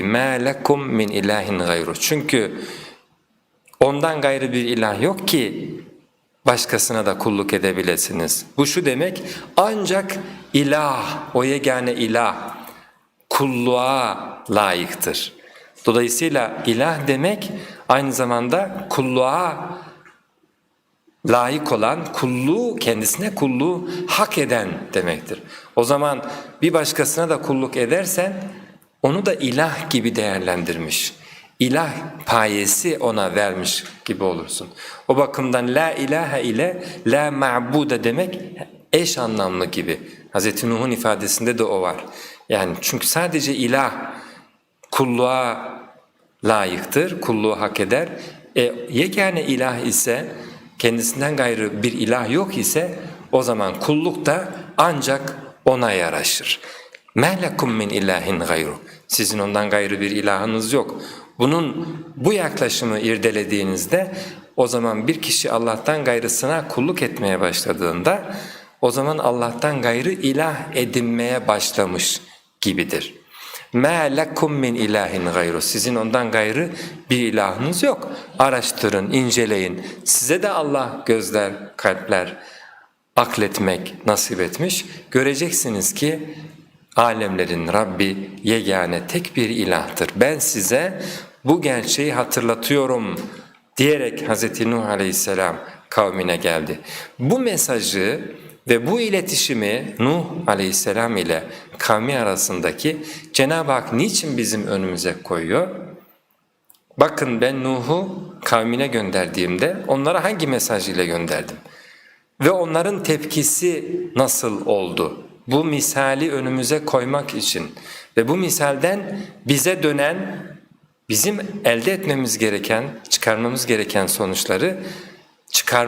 مَا لَكُمْ min ilahin gayru. Çünkü ondan gayrı bir ilah yok ki başkasına da kulluk edebilirsiniz. Bu şu demek ancak ilah, o yegane ilah kulluğa layıktır. Dolayısıyla ilah demek aynı zamanda kulluğa layık olan, kulluğu kendisine kulluğu hak eden demektir. O zaman bir başkasına da kulluk edersen onu da ilah gibi değerlendirmiş. İlah payesi ona vermiş gibi olursun. O bakımdan la ilahe ile la ma'bude demek eş anlamlı gibi. Hz. Nuh'un ifadesinde de o var. Yani çünkü sadece ilah kulluğa layıktır, kulluğu hak eder. E, yegane ilah ise kendisinden gayrı bir ilah yok ise o zaman kulluk da ancak ona yaraşır. مَا min ilahin gayru. Sizin ondan gayrı bir ilahınız yok. Bunun bu yaklaşımı irdelediğinizde o zaman bir kişi Allah'tan gayrısına kulluk etmeye başladığında o zaman Allah'tan gayrı ilah edinmeye başlamış gibidir. مَا لَكُمْ min ilahin gayru. Sizin ondan gayrı bir ilahınız yok. Araştırın, inceleyin. Size de Allah gözler, kalpler, akletmek nasip etmiş. Göreceksiniz ki alemlerin Rabbi yegane tek bir ilahtır. Ben size bu gerçeği hatırlatıyorum diyerek Hz. Nuh aleyhisselam kavmine geldi. Bu mesajı ve bu iletişimi Nuh aleyhisselam ile kavmi arasındaki Cenab-ı Hak niçin bizim önümüze koyuyor? Bakın ben Nuh'u kavmine gönderdiğimde onlara hangi mesaj ile gönderdim? Ve onların tepkisi nasıl oldu? Bu misali önümüze koymak için ve bu misalden bize dönen, bizim elde etmemiz gereken, çıkarmamız gereken sonuçları çıkar